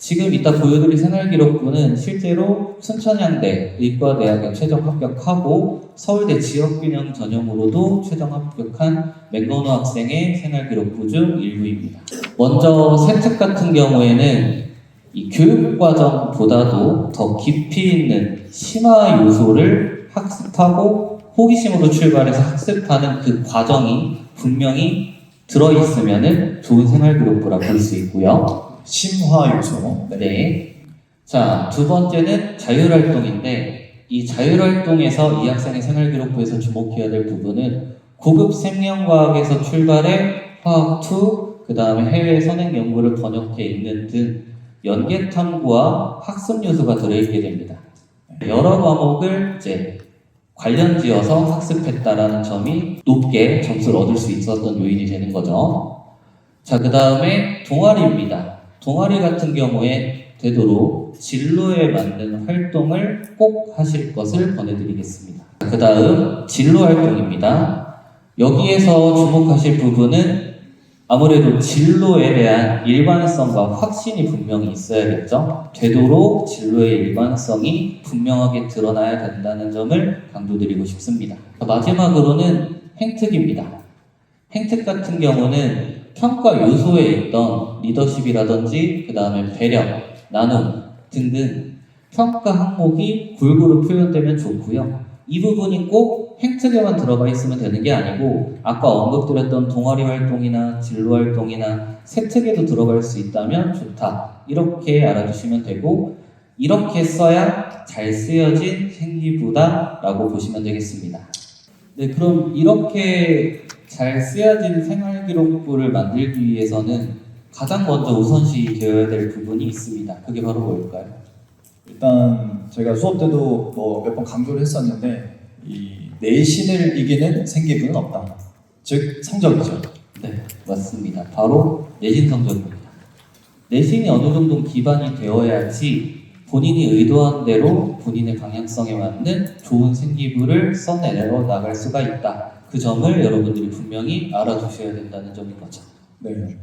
지금 이따 보여드릴 생활기록부는 실제로 순천향대 의과대학에 최종 합격하고 서울대 지역균형 전형으로도 최종 합격한 맥건호 학생의 생활기록부 중 일부입니다. 먼저 세특 같은 경우에는 이 교육과정보다도 더 깊이 있는 심화 요소를 학습하고 호기심으로 출발해서 학습하는 그 과정이 분명히 들어있으면 좋은 생활기록부라 볼 수 있고요. 심화 요소. 네. 네. 자, 두 번째는 자율활동인데, 이 자율활동에서 이 학생의 생활기록부에서 주목해야 될 부분은 고급 생명과학에서 출발해 화학2, 그 다음에 해외 선행 연구를 번역해 있는 등 연계 탐구와 학습 요소가 들어있게 됩니다. 여러 과목을 이제 관련 지어서 학습했다라는 점이 높게 점수를 얻을 수 있었던 요인이 되는 거죠. 자, 그 다음에 동아리입니다. 동아리 같은 경우에 되도록 진로에 맞는 활동을 꼭 하실 것을 권해드리겠습니다. 그 다음 진로 활동입니다. 여기에서 주목하실 부분은 아무래도 진로에 대한 일관성과 확신이 분명히 있어야겠죠. 되도록 진로의 일관성이 분명하게 드러나야 된다는 점을 강조드리고 싶습니다. 마지막으로는 행특입니다. 행특 같은 경우는 평가 요소에 있던 리더십이라든지 그 다음에 배려, 나눔 등등 평가 항목이 골고루 표현되면 좋고요. 이 부분이 꼭 행특에만 들어가 있으면 되는 게 아니고 아까 언급드렸던 동아리 활동이나 진로 활동이나 세특에도 들어갈 수 있다면 좋다. 이렇게 알아두시면 되고 이렇게 써야 잘 쓰여진 생기부다라고 보시면 되겠습니다. 네, 그럼 이렇게 잘 쓰여진 생활기록부를 만들기 위해서는 가장 먼저 우선시 되어야 될 부분이 있습니다. 그게 바로 뭘까요? 일단 제가 수업 때도 뭐 몇 번 강조를 했었는데 이 내신을 이기는 생기부는 없다. 즉 성적이죠. 네, 맞습니다. 바로 내신 성적입니다. 내신이 어느 정도 기반이 되어야지 본인이 의도한 대로 본인의 방향성에 맞는 좋은 생기부를 써내려 나갈 수가 있다. 그 점을 여러분들이 분명히 알아두셔야 된다는 점인 거죠. 네.